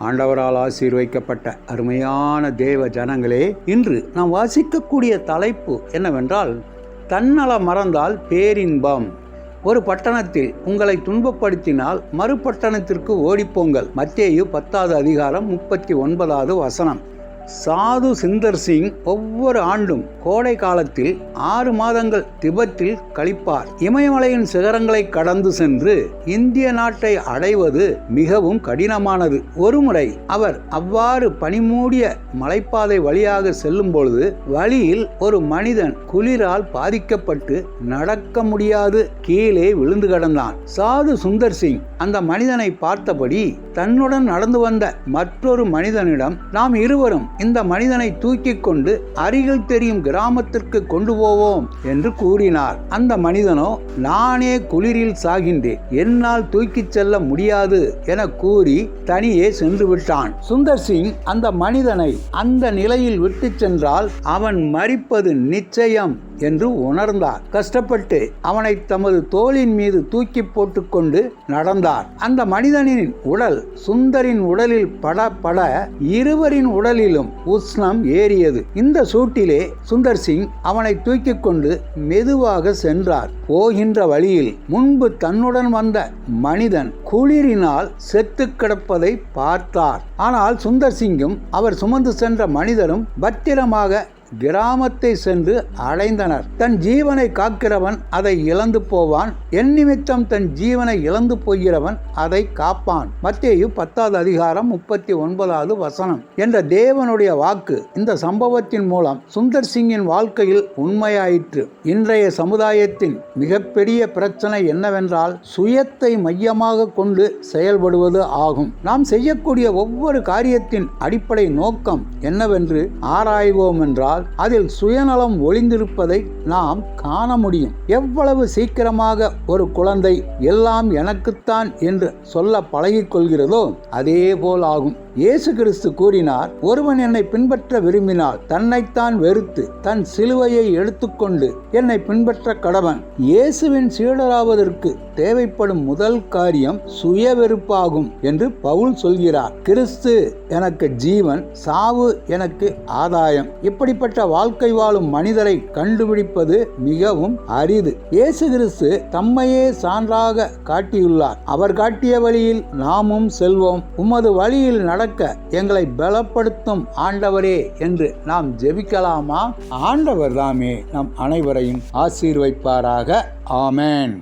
ஆண்டவரால் ஆசீர்வைக்கப்பட்ட அருமையான தேவ ஜனங்களே இன்று நாம் வாசிக்கக்கூடிய தலைப்பு என்னவென்றால் தன்னல மறந்தால் பேரின்பம். ஒரு பட்டணத்தில் உங்களை துன்பப்படுத்தினால் மறுபட்டணத்திற்கு ஓடிப்போங்கள். மத்தேயு பத்தாவது அதிகாரம் முப்பத்தி ஒன்பதாவது வசனம். சாது சிந்தர் சிங் ஒவ்வொரு ஆண்டும் கோடை காலத்தில் ஆறு மாதங்கள் திபெத்தில் கழிப்பார். இமயமலையின் சிகரங்களை கடந்து சென்று இந்திய நாட்டை அடைவது மிகவும் கடினமானது. ஒருமுறை அவர் அவ்வாறு பனிமூடிய மலைப்பாதை வழியாக செல்லும் பொழுது வழியில் ஒரு மனிதன் குளிரால் பாதிக்கப்பட்டு நடக்க முடியாது கீழே விழுந்து கிடந்தான். சாது சுந்தர் சிங் அந்த மனிதனை பார்த்தபடி தன்னுடன் நடந்து வந்த மற்றொரு மனிதனிடம் நாம் இருவரும் இந்த மனிதனை தூக்கி கொண்டு அருகில் தெரியும் கிராமத்திற்கு கொண்டு போவோம் என்று கூறினார். அந்த மனிதனோ நானே குளிரில் சாகின்றேன். என்னால் தூக்கிச் செல்ல முடியாது என கூறி தனியே சென்று விட்டான். சுந்தர் சிங் அந்த மனிதனை அந்த நிலையில் விட்டு சென்றால் அவன் மறிப்பது நிச்சயம். என்று உணர்ந்தார். கஷ்டப்பட்டு அவனை தமது தோளின் மீது தூக்கி போட்டுக்கொண்டு நடந்தார் அந்த மனிதனின் உடல் சுந்தரின் உடலில் பட பட இருவரின் உடலிலும் உஷ்ணம் ஏறியது. இந்த சூட்டிலே சுந்தர் சிங் அவனை தூக்கி கொண்டு மெதுவாக சென்றார். போகின்ற வழியில் முன்பு தன்னுடன் வந்த மனிதன் குளிரினால் செத்து கிடப்பதை பார்த்தார். ஆனால் சுந்தர் சிங்கும் அவர் சுமந்து சென்ற மனிதரும் பத்திரமாக கிராமத்தை சென்று அடைந்தனர். தன் ஜீவனை காக்கிறவன் அதை இழந்து போவான். என் நிமித்தம் தன் ஜீவனை இழந்து போகிறவன் அதை காப்பான். மத்தேயு பத்தாவது அதிகாரம் முப்பத்தி ஒன்பதாவது வசனம். என்ற தேவனுடைய வாக்கு இந்த சம்பவத்தின் மூலம் சுந்தர் சிங்கின் வாழ்க்கையில் உண்மையாயிற்று. இன்றைய சமுதாயத்தின் மிகப்பெரிய பிரச்சனை என்னவென்றால் சுயத்தை மையமாக கொண்டு செயல்படுவது ஆகும். நாம் செய்யக்கூடிய ஒவ்வொரு காரியத்தின் அடிப்படை நோக்கம் என்னவென்று ஆராய்வோம் என்றால் அதில் சுயநலம் ஒளிந்திருப்பதை நாம் காண முடியும். எவ்வளவு சீக்கிரமாக ஒரு குழந்தை எல்லாம் எனக்குத்தான் என்று சொல்ல பழகிக் கொள்கிறதோ அதே போல் ஆகும். இயேசு கிறிஸ்து கூறினார் ஒருவன் என்னை பின்பற்ற விரும்பினால் தன்னைத்தான் வெறுத்து தன் சிலுவையை எடுத்துக்கொண்டு என்னை பின்பற்ற கடவன். இயேசுவின் சீடராவதற்கு தேவைப்படும் முதல் காரியம் சுய வெறுப்பாகும் என்று பவுல் சொல்கிறார். கிறிஸ்து எனக்கு ஜீவன் சாவு எனக்கு ஆதாயம். இப்படிப்பட்ட வாழ்க்கை வாழும் மனிதரை கண்டுபிடிப்பது மிகவும் அரிது. இயேசு கிறிஸ்து தம்மையே சான்றாக காட்டியுள்ளார். அவர் காட்டிய வழியில் நாமும் செல்வோம். உமது வழியில் நடக்க எங்களை பலப்படுத்தும் ஆண்டவரே என்று நாம் ஜெபிக்கலாமா? ஆண்டவர் தாமே நம் அனைவரையும் ஆசீர்வைப்பாராக. ஆமேன்.